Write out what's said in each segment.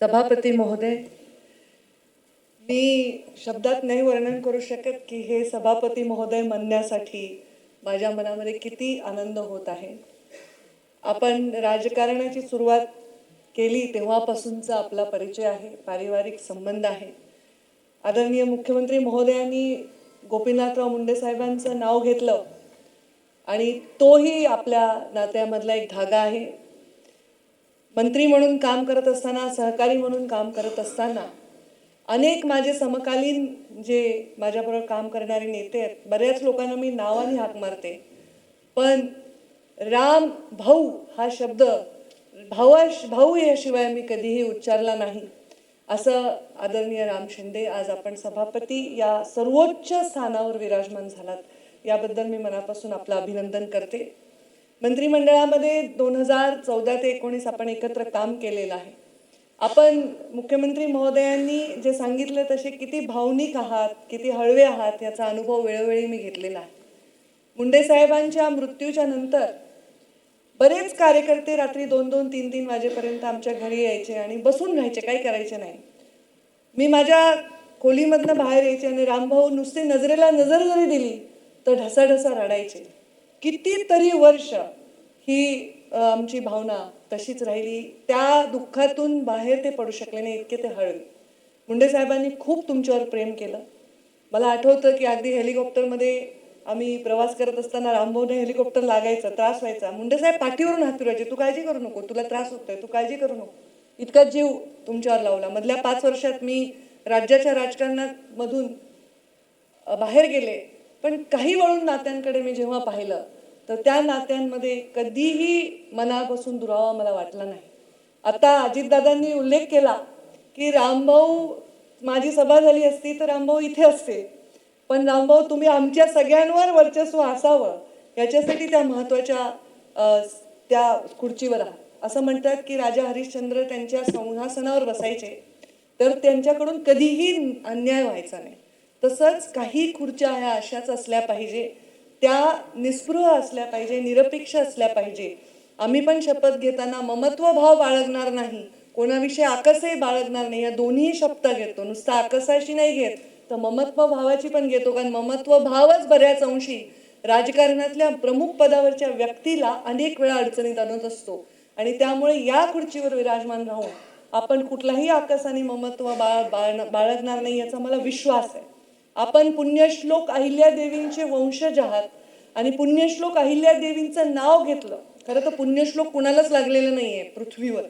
सभापती महोदय मी शब्दात नाही वर्णन करू शकत की हे सभापती महोदय म्हणण्यासाठी माझ्या मनामध्ये किती आनंद होत आहे. आपण राजकारणाची सुरुवात केली तेव्हापासूनचा आपला परिचय आहे पारिवारिक संबंध आहे. आदरणीय मुख्यमंत्री महोदयांनी गोपीनाथराव मुंडे साहेबांचं नाव घेतलं आणि तोही आपल्या नात्यामधला एक धागा आहे. मंत्री म्हणून काम करत असताना सहकारी म्हणून काम करत असताना अनेक माझे समकालीन जे माझ्याबरोबर काम करणारे नेते आहेत बऱ्याच लोकांना मी नावाने हाक मारते. पण राम भाऊ हा शब्द भावा भाऊ याशिवाय मी कधीही उच्चारला नाही. असं आदरणीय राम शिंदे आज आपण सभापती या सर्वोच्च स्थानावर विराजमान झालात. याबद्दल मी मनापासून आपलं अभिनंदन करते. मंत्रिमंडळामध्ये दोन हजार चौदा ते एकोणीस आपण एकत्र काम केलेलं आहे. आपण मुख्यमंत्री महोदयांनी जे सांगितलं तसे किती भावनिक आहात किती हळवे आहात याचा अनुभव वेळोवेळी मी घेतलेला आहे. मुंडे साहेबांच्या मृत्यूच्या नंतर बरेच कार्यकर्ते रात्री दोन दोन तीन तीन वाजेपर्यंत आमच्या घरी यायचे आणि बसून राहायचे काही करायचे नाही. मी माझ्या खोलीमधनं बाहेर यायचे आणि रामभाऊ नुसते नजरेला नजर जरी दिली तर ढसाढसा रडायचे. कितीतरी वर्ष ही आमची भावना तशीच राहिली. त्या दुःखातून बाहेर ते पडू शकले नाही इतके ते हळवे. मुंडे साहेबांनी खूप तुमच्यावर प्रेम केलं. मला आठवतं की अगदी हेलिकॉप्टरमध्ये आम्ही प्रवास करत असताना रामभाऊने हेलिकॉप्टर लागायचा त्रास व्हायचा. मुंडे साहेब पाठीवरून हात फिरवायचे तू काळजी करू नको तुला त्रास होतोय तू काळजी करू नको. इतका जीव तुमच्यावर लावला. मधल्या पाच वर्षात मी राज्याच्या राजकारणात मधून बाहेर गेले. पण काही वळून नात्यांकडे मी जेव्हा पाहिलं तर त्या नात्यांमध्ये कधीही मनापासून दुरावा मला वाटला नाही. आता अजितदादांनी उल्लेख केला की रामभाऊ माझी सभा झाली असती तर रामभाऊ इथे असते. पण रामभाऊ तुम्ही आमच्या सगळ्यांवर वर्चस्व असावं याच्यासाठी त्या महत्त्वाच्या त्या खुर्चीवर आहात असं म्हणतात की राजा हरिश्चंद्र त्यांच्या संहासनावर बसायचे तर त्यांच्याकडून कधीही अन्याय व्हायचा नाही. तसंच काही खुर्च्या ह्या अशाच असल्या पाहिजे. त्या निस्पृह असल्या पाहिजे निरपेक्ष असल्या पाहिजे. आम्ही पण शपथ घेताना ममत्व भाव बाळगणार नाही. कोणाविषयी आकसही बाळगणार नाही. या दोन्ही शब्द घेतो. नुसता आकसाशी नाही घेत तर ममत्व भावाची पण घेतो. कारण ममत्व भावच बऱ्याच अंशी राजकारणातल्या प्रमुख पदावरच्या व्यक्तीला अनेक वेळा अडचणीत आणत असतो. आणि त्यामुळे या खुर्चीवर विराजमान राहून आपण कुठलाही आकस आणि ममत्व बाळ बाळ बाळगणार नाही याचा मला विश्वास आहे. आपण पुण्यश्लोक अहिल्यादेवींचे वंशज आहात. आणि पुण्यश्लोक अहिल्यादेवींचं नाव घेतलं. खरं तर पुण्यश्लोक कुणालाच लागलेलं नाहीये पृथ्वीवर.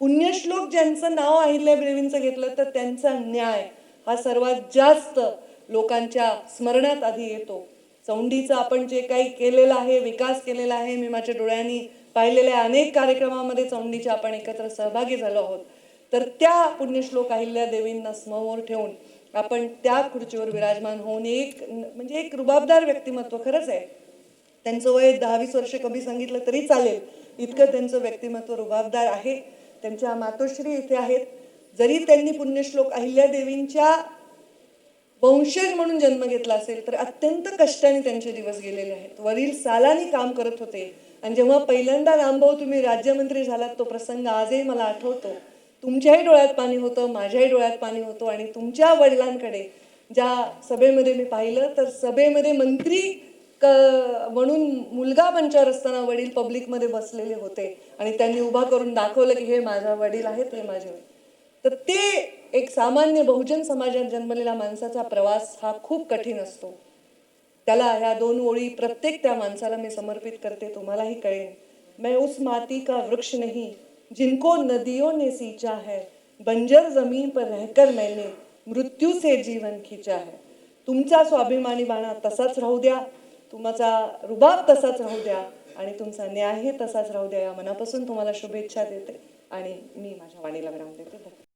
पुण्यश्लोक ज्यांचं नाव अहिल्यादेवींचं घेतलं तर त्यांचा न्याय हा सर्वात जास्त लोकांच्या स्मरणात आधी येतो. चौंडीचं आपण जे काही केलेलं आहे विकास केलेला आहे मी माझ्या डोळ्यांनी पाहिलेल्या अनेक कार्यक्रमामध्ये चौंडीच्या आपण एकत्र सहभागी झालो आहोत. तर त्या पुण्यश्लोक अहिल्या देवींना समोर ठेवून आपण त्या खुर्चीवर विराजमान होऊन एक म्हणजे एक रुबाबदार व्यक्तिमत्व खरंच आहे. त्यांचं वय दहावीस वर्ष कमी सांगितलं तरी चालेल. इतकं त्यांचं व्यक्तिमत्व रुबाबदार आहे. त्यांच्या मातोश्री इथे आहेत. जरी त्यांनी पुण्यश्लोक अहिल्यादेवींच्या वंशज म्हणून जन्म घेतला असेल तर अत्यंत कष्टाने त्यांचे दिवस गेलेले आहेत. वरील सालानी काम करत होते. आणि जेव्हा पहिल्यांदा रामभाऊ तुम्ही राज्यमंत्री झालात तो प्रसंग आजही मला आठवतो. तुमच्याही डोळ्यात पाणी होतं माझ्याही डोळ्यात पाणी होतं आणि तुमच्या वडिलांकडे ज्या सभेमध्ये मी पाहिलं तर सभेमध्ये मंत्री क म्हणून मुलगा मंचावर असताना वडील पब्लिकमध्ये बसलेले होते आणि त्यांनी उभा करून दाखवलं की हे माझा वडील आहेत हे माझे तर ते एक सामान्य बहुजन समाजात जन्मलेला माणसाचा प्रवास हा खूप कठीण असतो. त्याला ह्या दोन ओळी प्रत्येक त्या माणसाला मी समर्पित करते तुम्हालाही कळेल. मैं उस माती का वृक्ष नाही जिनको नदियों ने सींचा है बंजर जमीन पर रहकर मैंने मृत्यू से जीवन खींचा है। तुमचा स्वाभिमानी बाणा तसाच राहू द्या तुमचा रुबाब तसाच राहू द्या आणि तुमचा न्यायही तसाच राहू द्या या मनापासून तुम्हाला शुभेच्छा देते आणि मी माझ्या वाणीला विराम देते.